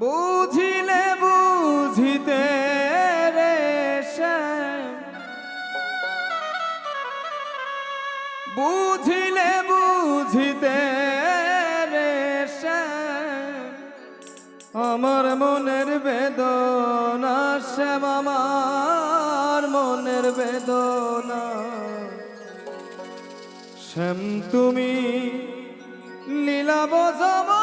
বুঝিলে বুঝিতে রে বুঝিলে বুঝিতে রে আমার মনের বেদনা শ্যাম, আমার মনের বেদনা। শ্যাম, তুমি লীলা বোঝমান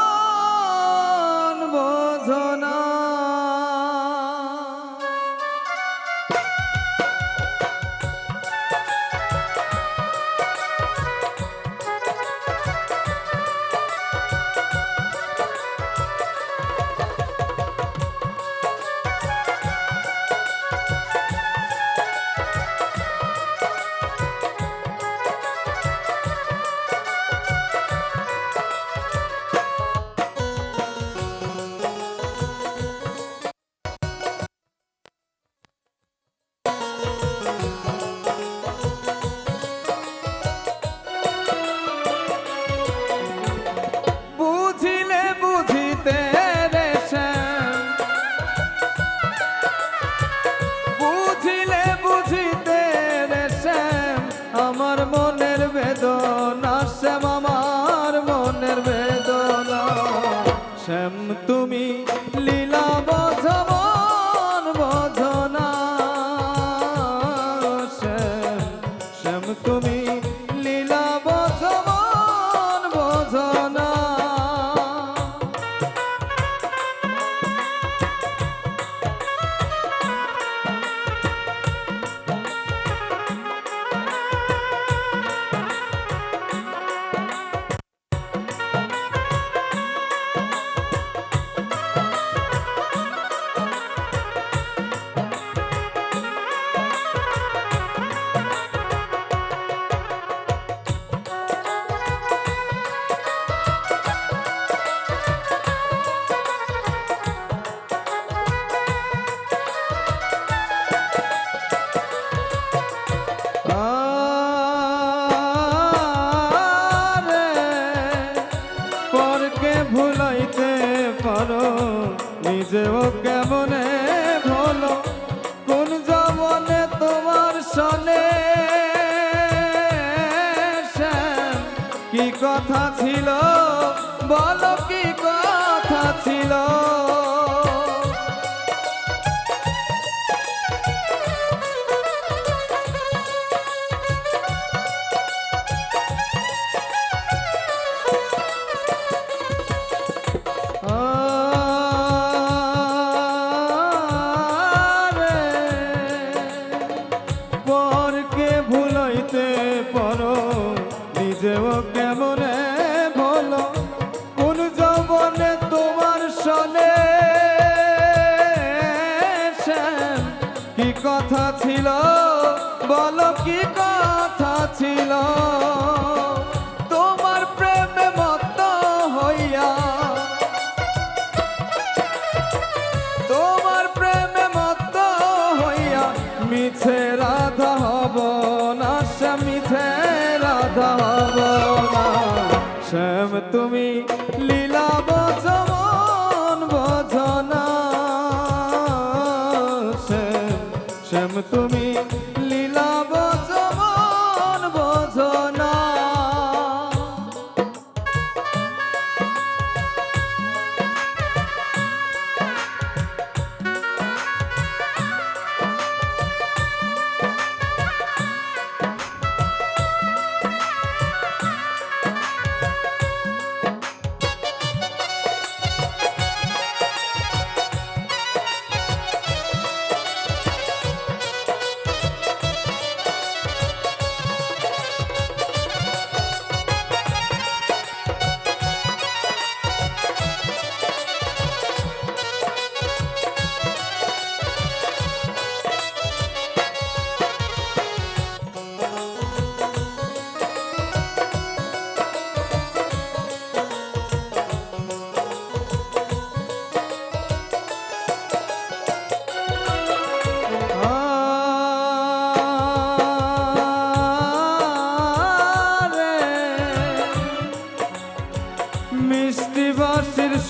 নিজেও কেমনে বলো কোন জবনে তোমার সনে কি কথা ছিল? বলো কি কথা ছিল? পরকে ভুলাইতে পারো? নিজেও কেমনে বলো? কোন যৌবনে তোমার সনে কি কথা ছিল? বলো কি কথা ছিল? তুমি লীলা বচমন বজনা। শ্যাম শ্যাম তুমি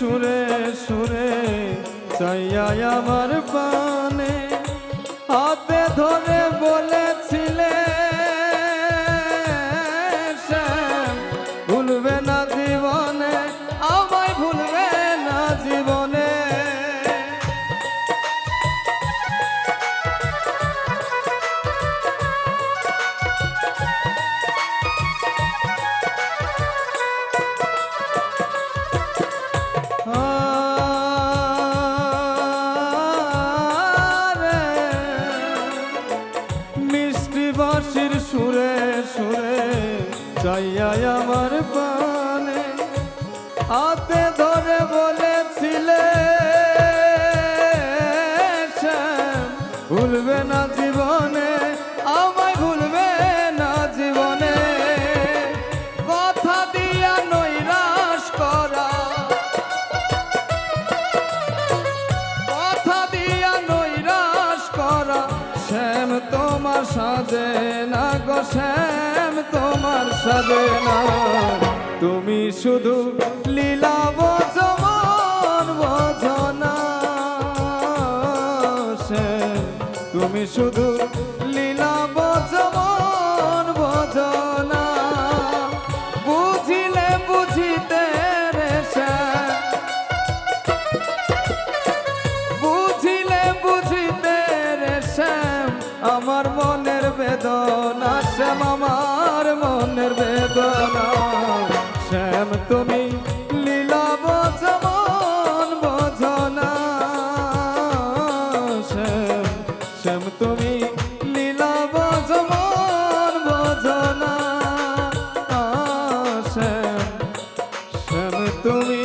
সুরে সুরে চাইয়া আমার পানে হাতে ধরে বলেছিলে বাঁশির সুরে সুরে চাইয়াই আমার পানে হাতে ধরে বলেছিলে ভুলবে না জীবনে। আমায় তোমার সাজে না গো শ্যাম, তোমার সাজে না। তুমি শুধু লীলা বচমন বোঝো না শ্যাম তুমি শুধু লীলা বেদনা, শ্যাম আমার মনের বেদনা। শ্যাম, তুমি লীলা বোঝমন বোঝনা শ্যাম শ্যাম, তুমি লীলা বোঝমন বোঝনা শ্যাম শ্যাম, তুমি